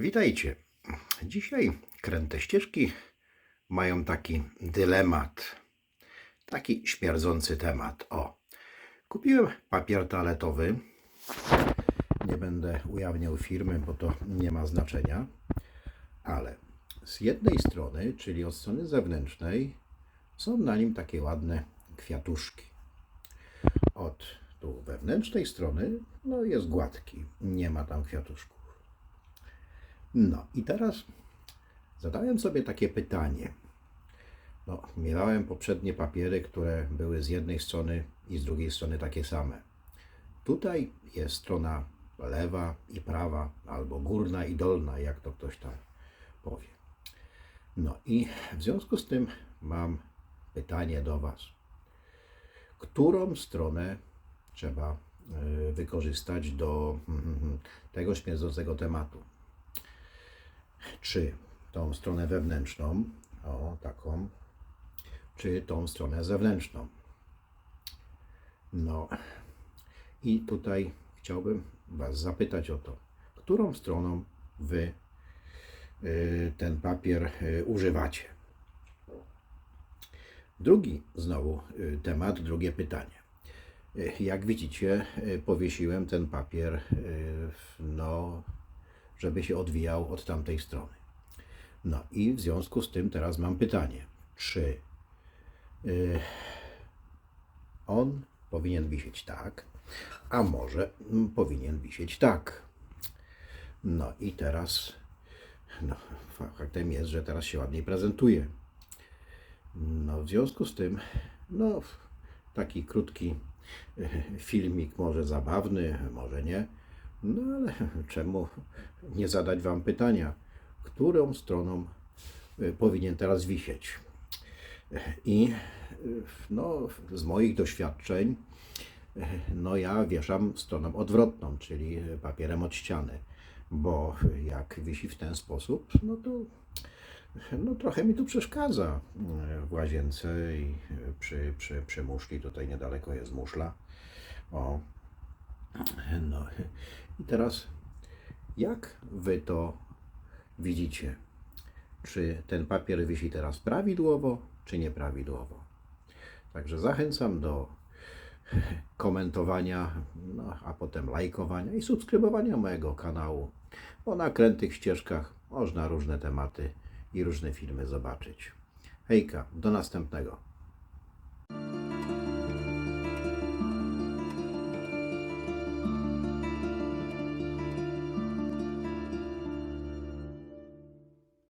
Witajcie. Dzisiaj kręte ścieżki mają taki dylemat, taki śmierdzący temat. O, kupiłem papier toaletowy. Nie będę ujawniał firmy, bo to nie ma znaczenia, ale z jednej strony, czyli od strony zewnętrznej, są na nim takie ładne kwiatuszki. Od tu wewnętrznej strony no jest gładki, nie ma tam kwiatuszków. No i teraz zadałem sobie takie pytanie. No, miałem poprzednie papiery, które były z jednej strony i z drugiej strony takie same. Tutaj jest strona lewa i prawa, albo górna i dolna, jak to ktoś tam powie. No i w związku z tym mam pytanie do Was. Którą stronę trzeba y, wykorzystać do mm, tego śmierdzącego tematu? Czy tą stronę wewnętrzną, o taką, czy tą stronę zewnętrzną. No i tutaj chciałbym Was zapytać o to, którą stroną Wy y, ten papier y, używacie. Drugi znowu y, temat, drugie pytanie. Jak widzicie, powiesiłem ten papier, no, żeby się odwijał od tamtej strony. No i w związku z tym teraz mam pytanie, czy y, on powinien wisieć tak, a może mm, powinien wisieć tak. No i teraz, no, faktem jest, że teraz się ładniej prezentuje. No w związku z tym, no taki krótki e, filmik, może zabawny, może nie. No ale czemu nie zadać Wam pytania, którą stroną y, powinien teraz wisieć? I y, no, z moich doświadczeń, y, no ja wieszam stroną odwrotną, czyli papierem od ściany, bo jak wisi w ten sposób, no to no trochę mi tu przeszkadza w łazience i przy, przy, przy muszli, tutaj niedaleko jest muszla. O, no i teraz, jak wy to widzicie? Czy ten papier wisi teraz prawidłowo, czy nieprawidłowo? Także zachęcam do komentowania, no, a potem lajkowania i subskrybowania mojego kanału, bo na krętych ścieżkach można różne tematy i różne filmy zobaczyć. Hejka, do następnego.